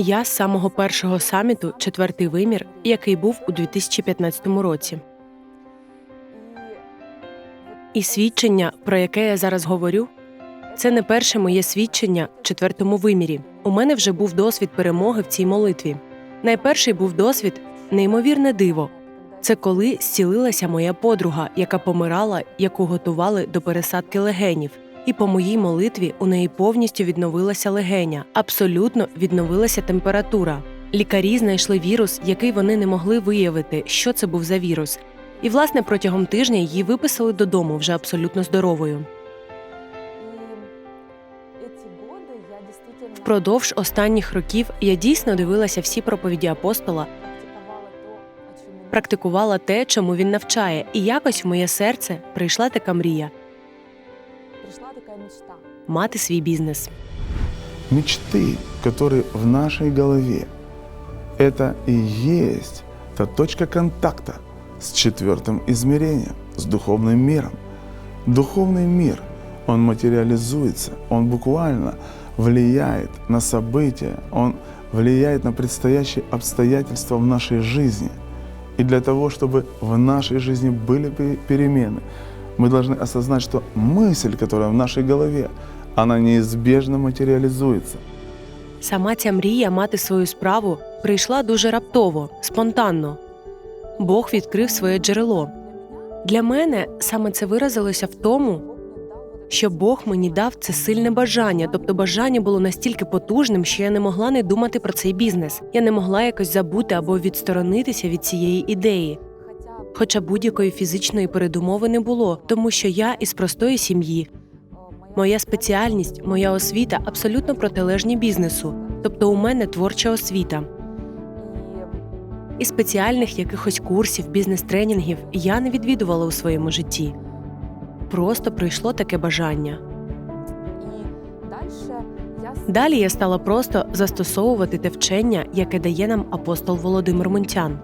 Я з самого першого саміту Четвертий вимір, який був у 2015 році. І свідчення, про яке я зараз говорю, це не перше моє свідчення в четвертому вимірі. У мене вже був досвід перемоги в цій молитві. Найперший був досвід неймовірне диво. Це коли зцілилася моя подруга, яка помирала, яку готували до пересадки легенів. І по моїй молитві у неї повністю відновилася легеня, абсолютно відновилася температура. Лікарі знайшли вірус, який вони не могли виявити, що це був за вірус. І, власне, протягом тижня її виписали додому вже абсолютно здоровою. Впродовж останніх років я дійсно дивилася всі проповіді апостола, практикувала те, чому він навчає, і якось в моє серце прийшла така мрія мечта. мати свій бізнес. мечты, которые в нашей голове, это и есть та точка контакта с четвертым измерением, с духовным миром. Духовный мир, он материализуется, он буквально влияет на события, он влияет на предстоящие обстоятельства в нашей жизни. И для того, чтобы в нашей жизни были пе- перемены, мы должны осознать, что мысль, которая в нашей голове, она неизбежно материализуется. Сама ця мрія мати свою справу прийшла дуже раптово, спонтанно. Бог відкрив своє джерело. Для мене саме це виразилося в тому, що Бог мені дав це сильне бажання, тобто бажання було настільки потужним, що я не могла не думати про цей бізнес. Я не могла якось забути або відсторонитися від цієї ідеї. Хоча будь-якої фізичної передумови не було, тому що я із простої сім'ї. моя, спеціальність, моя освіта абсолютно протилежні бізнесу, тобто у мене творча освіта. І спеціальних якихось курсів, бізнес-тренінгів я не відвідувала у своєму житті. Просто прийшло таке бажання. Далі я стала просто застосовувати те вчення, яке дає нам апостол Володимир Мунтян.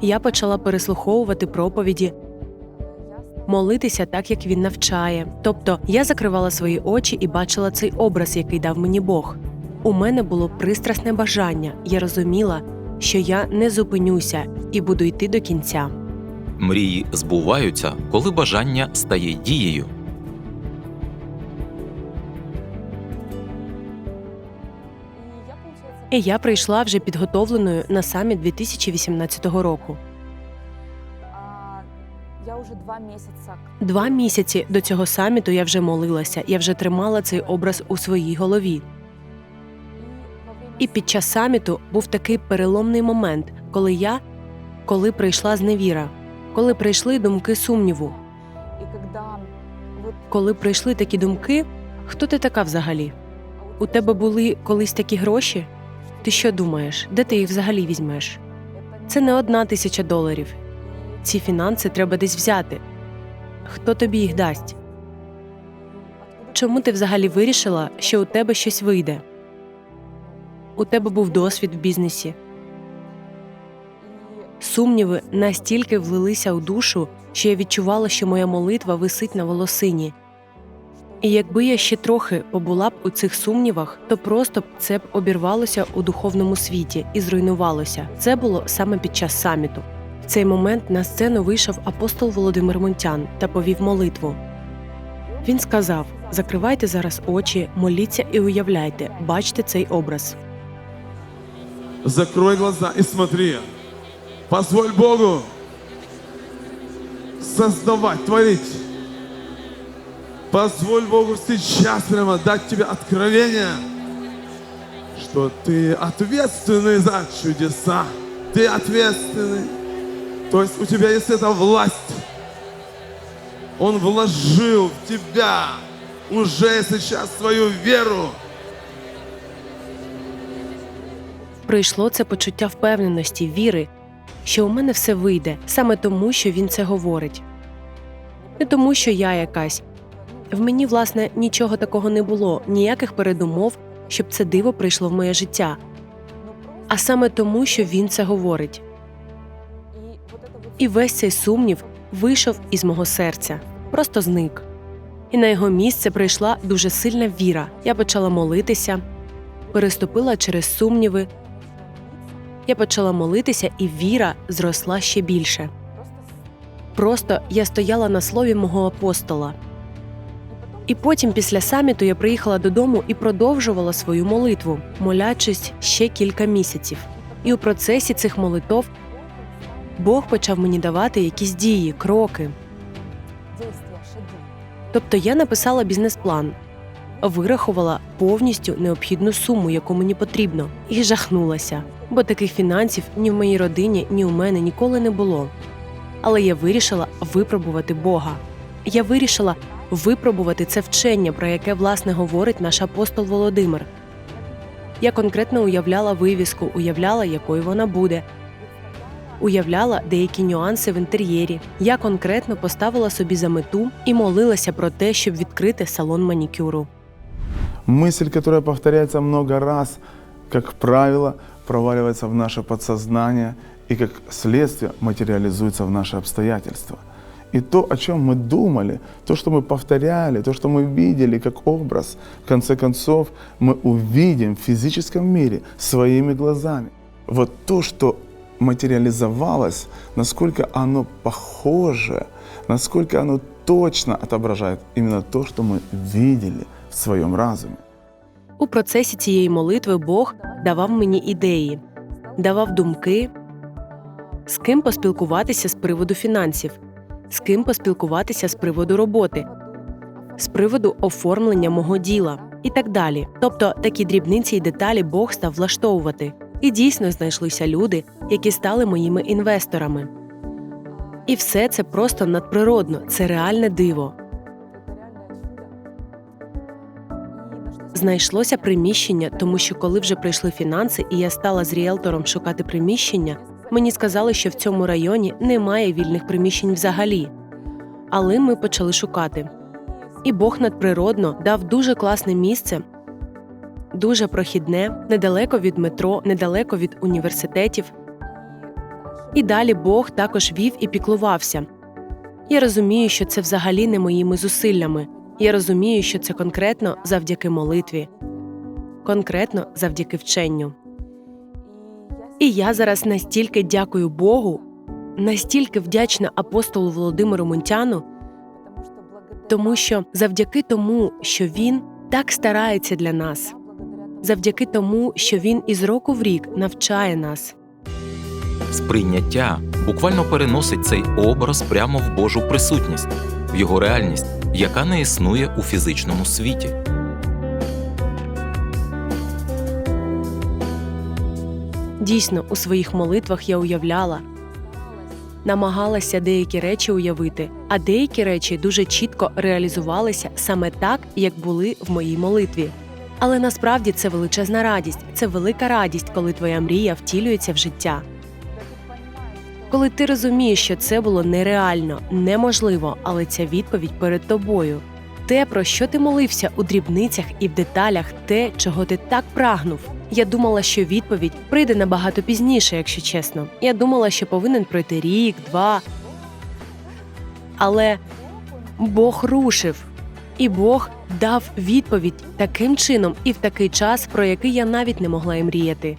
Я почала переслуховувати проповіді, молитися так, як він навчає. Тобто я закривала свої очі і бачила цей образ, який дав мені Бог. У мене було пристрасне бажання. Я розуміла, що я не зупинюся і буду йти до кінця. Мрії збуваються, коли бажання стає дією. І я прийшла вже підготовленою на саміт 2018 року. я уже два месяца Два місяці до цього саміту я вже молилася, я вже тримала цей образ у своїй голові. І під час саміту був такий переломний момент, коли я, коли прийшла зневіра, коли прийшли думки сумніву, коли прийшли такі думки, хто ти така взагалі? У тебе були колись такі гроші? Ти що думаєш, де ти їх взагалі візьмеш? Це не одна тисяча доларів. Ці фінанси треба десь взяти. Хто тобі їх дасть? Чому ти взагалі вирішила, що у тебе щось вийде? У тебе був досвід в бізнесі. Сумніви настільки влилися у душу, що я відчувала, що моя молитва висить на волосині. І якби я ще трохи побула б у цих сумнівах, то просто б це б обірвалося у духовному світі і зруйнувалося. Це було саме під час саміту. В цей момент на сцену вийшов апостол Володимир Монтян та повів молитву. Він сказав: закривайте зараз очі, моліться і уявляйте, бачте цей образ. Закрой глаза и смотри. Позволь Богу создавать, творить. Позволь Богу сейчас прямо дать тебе откровение, что ты ответственный за чудеса. Ты ответственный. То есть у тебя есть эта власть. Он вложил в тебя уже сейчас свою веру. Прийшло це почуття впевненості, віри, що у мене все вийде саме тому, що він це говорить. Не тому, що я якась. В мені, власне, нічого такого не було, ніяких передумов, щоб це диво прийшло в моє життя, а саме тому, що він це говорить. І весь цей сумнів вийшов із мого серця, просто зник. І на його місце прийшла дуже сильна віра. Я почала молитися, переступила через сумніви. Я почала молитися, і віра зросла ще більше. Просто я стояла на слові мого апостола. І потім, після саміту, я приїхала додому і продовжувала свою молитву, молячись ще кілька місяців. І у процесі цих молитов Бог почав мені давати якісь дії, кроки. Тобто я написала бізнес-план, вирахувала повністю необхідну суму, яку мені потрібно, і жахнулася, бо таких фінансів ні в моїй родині, ні у мене ніколи не було. Але я вирішила випробувати Бога. Я вирішила випробувати це вчення, про яке власне говорить наш апостол Володимир. Я конкретно уявляла вивіску, уявляла, якою вона буде, уявляла деякі нюанси в інтер'єрі. Я конкретно поставила собі за мету і молилася про те, щоб відкрити салон манікюру. Мысль, которая повторяется много раз, как правило, проваливается в наше подсознание и как следствие материализуется в наши обстоятельства. И то, о чем мы думали, то, что мы повторяли, то, что мы видели как образ, в конце концов, мы увидим в физическом мире своими глазами. Вот то, что материализовалось, насколько оно похоже, насколько оно точно отображает именно то, что мы видели в своем разуме. У процесі цієї молитви Бог давав мені ідеї, давав думки, з ким поспілкуватися з приводу фінансів, з ким поспілкуватися з приводу роботи, з приводу оформлення мого діла і так далі. Тобто такі дрібниці і деталі Бог став влаштовувати. І дійсно знайшлися люди, які стали моїми інвесторами. І все це просто надприродно, це реальне диво. Знайшлося приміщення, тому що коли вже прийшли фінанси, і я стала з ріелтором шукати приміщення, мені сказали, що в цьому районі немає вільних приміщень взагалі. Але ми почали шукати. І Бог надприродно дав дуже класне місце, дуже прохідне, недалеко від метро, недалеко від університетів. І далі Бог також вів і піклувався. Я розумію, що це взагалі не моїми зусиллями. Я розумію, що це конкретно завдяки молитві, конкретно завдяки вченню. І я зараз настільки дякую Богу, настільки вдячна апостолу Володимиру Мунтяну, тому що завдяки тому, що він так старається для нас, завдяки тому, що він із року в рік навчає нас. Сприйняття буквально переносить цей образ прямо в Божу присутність, в його реальність, яка не існує у фізичному світі. Дійсно, у своїх молитвах я уявляла, намагалася деякі речі уявити, а деякі речі дуже чітко реалізувалися саме так, як були в моїй молитві. Але насправді це величезна радість, це велика радість, коли твоя мрія втілюється в життя. Коли ти розумієш, що це було нереально, неможливо, але ця відповідь перед тобою. Те, про що ти молився у дрібницях і в деталях, те, чого ти так прагнув. Я думала, що відповідь прийде набагато пізніше, якщо чесно. Я думала, що повинен пройти рік, два. Але Бог рушив, і Бог дав відповідь таким чином і в такий час, про який я навіть не могла й мріяти.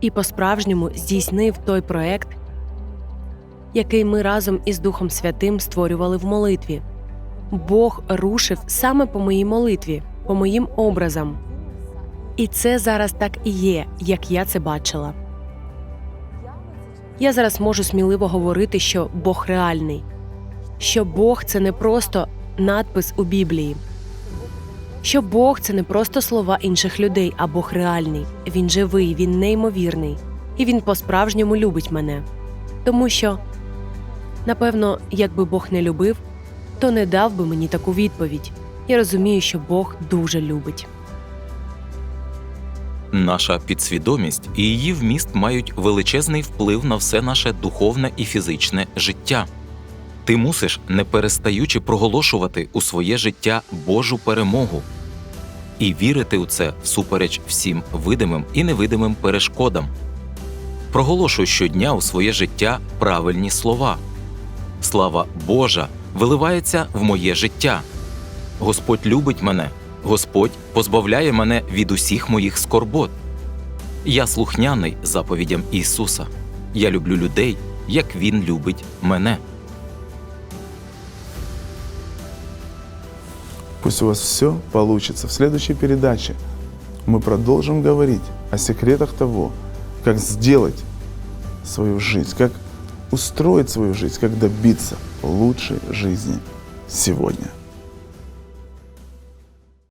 І по-справжньому здійснив той проект, який ми разом із Духом Святим створювали в молитві. Бог рушив саме по моїй молитві, по моїм образам. І це зараз так і є, як я це бачила. Я зараз можу сміливо говорити, що Бог реальний, що Бог це не просто надпис у Біблії, що Бог це не просто слова інших людей, а Бог реальний. Він живий, він неймовірний, і він по-справжньому любить мене. Тому що, напевно, якби Бог не любив, то не дав би мені таку відповідь. Я розумію, що Бог дуже любить. Наша підсвідомість і її вміст мають величезний вплив на все наше духовне і фізичне життя. Ти мусиш, не перестаючи проголошувати у своє життя Божу перемогу і вірити у це всупереч всім видимим і невидимим перешкодам. Проголошуй щодня у своє життя правильні слова. Слава Божа виливається в моє життя. Господь любить мене, Господь позбавляє мене від усіх моїх скорбот. Я слухняний заповідям Ісуса. Я люблю людей, як Він любить мене. Пусть у вас все получится. В следующей передаче мы продолжим говорить о секретах того, как сделать свою жизнь, как устроить свою жизнь, как добиться лучшей жизни сегодня.